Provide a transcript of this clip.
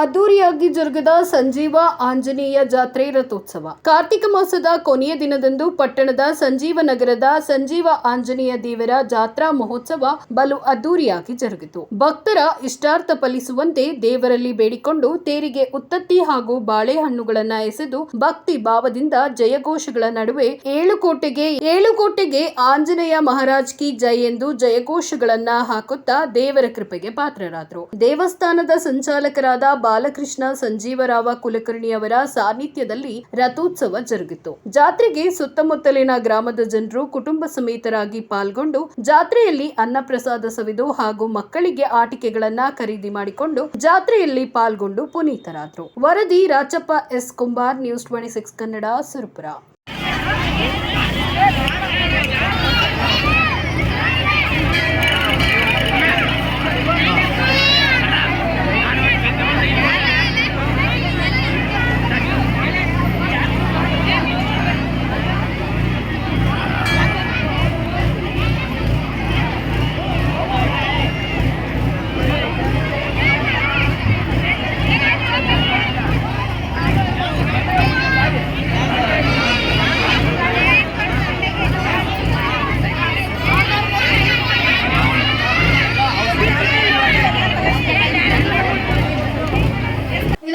ಅದ್ದೂರಿಯಾಗಿ ಜರುಗಿದ ಸಂಜೀವ ಆಂಜನೇಯ ಜಾತ್ರೆ ರಥೋತ್ಸವ. ಕಾರ್ತಿಕ ಮಾಸದ ಕೊನೆಯ ದಿನದಂದು ಪಟ್ಟಣದ ಸಂಜೀವ ನಗರದ ಸಂಜೀವ ಆಂಜನೇಯ ದೇವರ ಜಾತ್ರಾ ಮಹೋತ್ಸವ ಬಲು ಅದ್ದೂರಿಯಾಗಿ ಜರುಗಿತು. ಭಕ್ತರ ಇಷ್ಟಾರ್ಥ ಫಲಿಸುವಂತೆ ದೇವರಲ್ಲಿ ಬೇಡಿಕೊಂಡು ತೇರಿಗೆ ಉತ್ತತ್ತಿ ಹಾಗೂ ಬಾಳೆಹಣ್ಣುಗಳನ್ನ ಎಸೆದು ಭಕ್ತಿ ಭಾವದಿಂದ ಜಯಘೋಷಗಳ ನಡುವೆ ಏಳು ಕೋಟೆಗೆ ಏಳು ಕೋಟೆಗೆ ಆಂಜನೇಯ ಮಹಾರಾಜ್ ಕಿ ಜೈ ಎಂದು ಜಯಘೋಷಗಳನ್ನ ಹಾಕುತ್ತಾ ದೇವರ ಕೃಪೆಗೆ ಪಾತ್ರರಾದರು. ದೇವಸ್ಥಾನದ ಸಂಚಾಲಕರಾದ ಬಾಲಕೃಷ್ಣ ಸಂಜೀವರಾವ ಕುಲಕರ್ಣಿ ಅವರ ಸಾನ್ನಿಧ್ಯದಲ್ಲಿ ರಥೋತ್ಸವ ಜರುಗಿತು. ಜಾತ್ರೆಗೆ ಸುತ್ತಮುತ್ತಲಿನ ಗ್ರಾಮದ ಜನರು ಕುಟುಂಬ ಸಮೇತರಾಗಿ ಪಾಲ್ಗೊಂಡು ಜಾತ್ರೆಯಲ್ಲಿ ಅನ್ನಪ್ರಸಾದ ಸವಿದು ಹಾಗೂ ಮಕ್ಕಳಿಗೆ ಆಟಿಕೆಗಳನ್ನ ಖರೀದಿ ಮಾಡಿಕೊಂಡು ಜಾತ್ರೆಯಲ್ಲಿ ಪಾಲ್ಗೊಂಡು ಪುನೀತರಾದರು. ವರದಿ Rachappa S. Kumbar, news twenty six Kannada, Surapura.